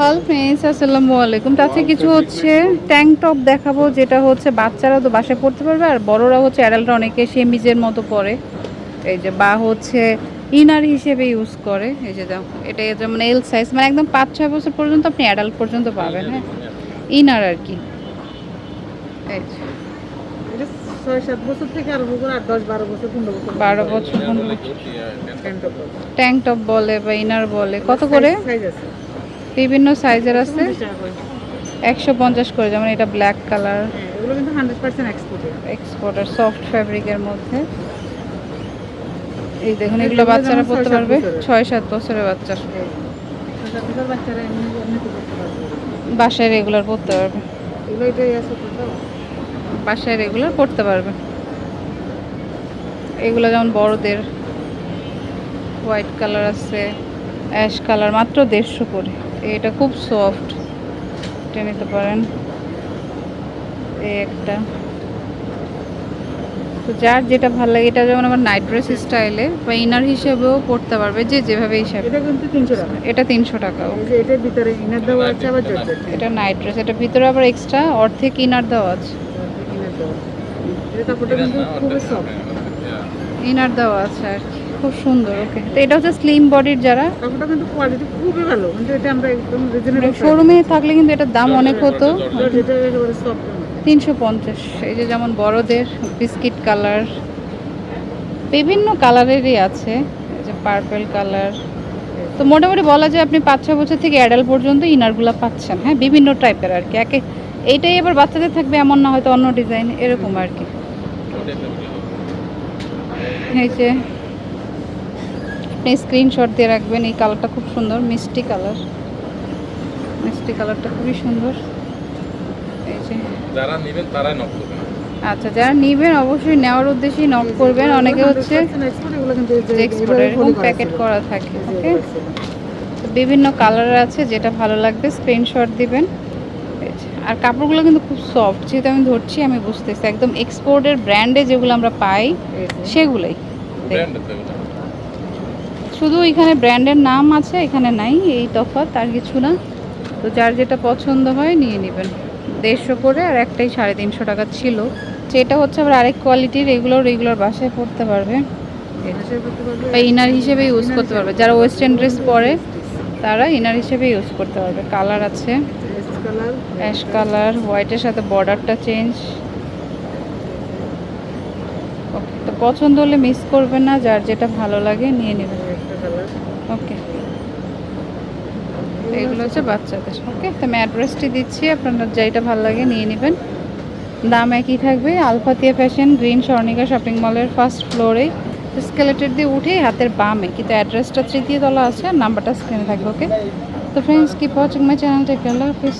হল ফ্রেন্ডস আসসালামু আলাইকুম। তাতে কিছু হচ্ছে ট্যাঙ্ক টপ দেখাবো যেটা হচ্ছে বাচ্চারা তো বাসায় পড়তে পারবে আর বড়রা হচ্ছে অ্যাডাল্টরা অনেকে সেমিজের মতো পরে। এই যে বা হচ্ছে ইনার হিসেবে ইউজ করে। এই যে দাও এটা যেমন এল সাইজ মানে একদম পাঁচ ছয় বছর পর্যন্ত আপনি অ্যাডাল্ট পর্যন্ত পাবেন হ্যাঁ? ইনার আর কি। বারো বছর ট্যাঙ্ক টপ বলে। বা ইনার বলে। কত করে? সাইজ আছে। বিভিন্ন সাইজের আছে। একশো পঞ্চাশ করে যেমন এটা ব্ল্যাক কালার হ্যাঁ, এগুলো কিন্তু hundred percent exported exporter soft ফ্যাব্রিকের মধ্যে। এই দেখুন এগুলো বাচ্চারা পড়তে পারবে। ছয় সাত বছরের বাচ্চা। পারবে। বাসায় রেগুলার পড়তে পারবে। বাসায় রেগুলার পড়তে পারবে। এগুলো যেমন বড়দের। হোয়াইট কালার আছে অ্যাশ কালার মাত্র দেড়শো করে। এটা খুব সফট এটা নিতে পারেন। এই একটা। তো যার যেটা ভালো লাগে এটা যেমন আমার নাইট ড্রেস স্টাইলে বা ইনার হিসেবেও পড়তে পারবে যে যেভাবে হিসাবে। এটা কিন্তু তিনশো টাকা। এটা তিনশো টাকা। এই এটার ভিতরে ইনার দেওয়া আছে আবার জর্জেট এটা নাইট ড্রেস এটা ভিতরে আবার এক্সট্রা অর্ধেক ইনার দেওয়া আছে। ইনার দেওয়া আছে আর কি। খুব সুন্দর ওকে তো এটা হচ্ছে স্লিম বডির যারা। কাপড়টা কিন্তু কোয়ালিটি খুবই ভালো কিন্তু এটা আমরা একদম রিজনেবল শোরুমে থাকলে কিন্তু এটার দাম অনেক হতো। তিনশো পঞ্চাশ এই যে যেমন বড়দের বিস্কিট কালার বিভিন্ন কালারেরই আছে এই যে পার্পেল কালার তো মোটামুটি বলা যায় আপনি পাঁচ ছ বছর থেকে অ্যাডাল্ট পর্যন্ত ইনারগুলো পাচ্ছেন। হ্যাঁ বিভিন্ন টাইপের আর কি। একে এইটাই এবার বাচ্চাদের থাকবে এমন না হয়তো অন্য ডিজাইন এরকম আর কি। এই যে আপনি স্ক্রিনশট দিয়ে রাখবেন এই কালারটা খুব সুন্দর মিষ্টি কালার মিষ্টি কালারটা খুবই সুন্দর। এই যে। যারা নেবেন তারাই নক করবেন। আচ্ছা যারা নিবেন অবশ্যই নেওয়ার উদ্দেশ্যেই নক করবেন। অনেকে হচ্ছে এক্সপোর্ট এগুলো কিন্তু এই যে এক্সপোর্ট এভাবে এরকম প্যাকেট করা থাকে ওকে বিভিন্ন কালার আছে যেটা ভালো লাগবে স্ক্রিনশট দিবেন। আর কাপড়গুলো কিন্তু খুব সফট যেহেতু আমি ধরছি আমি বুঝতেছি। একদম এক্সপোর্টের ব্র্যান্ডে যেগুলো আমরা পাই সেগুলোই। শুধু এখানে ব্র্যান্ডের নাম আছে এখানে নাই এই তফাৎ আর কিছু না। তো যার যেটা পছন্দ হয় নিয়ে নেবেন। দেড়শো করে আর একটাই সাড়ে তিনশো টাকা ছিল। যেটা হচ্ছে আবার আরেক কোয়ালিটির এগুলো রেগুলার বাসায় পরতে পারবে। বা ইনার হিসেবে ইউজ করতে পারবে। যারা ওয়েস্টার্ন ড্রেস পরে তারা ইনার হিসেবে ইউজ করতে পারবে। কালার আছে। কালার অ্যাশ কালার হোয়াইটের সাথে বর্ডারটা চেঞ্জ ওকে তো পছন্দ হলে মিস করবেন না, যার যেটা ভালো লাগে নিয়ে নেবেন। ওকে এগুলো হচ্ছে বাচ্চাদের। ওকে তো আমি অ্যাড্রেসটি দিচ্ছি আপনার যেটা ভালো লাগে নিয়ে নেবেন। দাম একই থাকবে, Alfatia fashion green Swarnika shopping মলের ফার্স্ট ফ্লোরে স্কেলেটের দিয়ে উঠেই হাতের বামে, কিন্তু অ্যাড্রেসটা তৃতীয় তলা আছে আর নাম্বারটা স্ক্রিনে থাকবে ওকে তো friends keep watching my channel take care Hafiz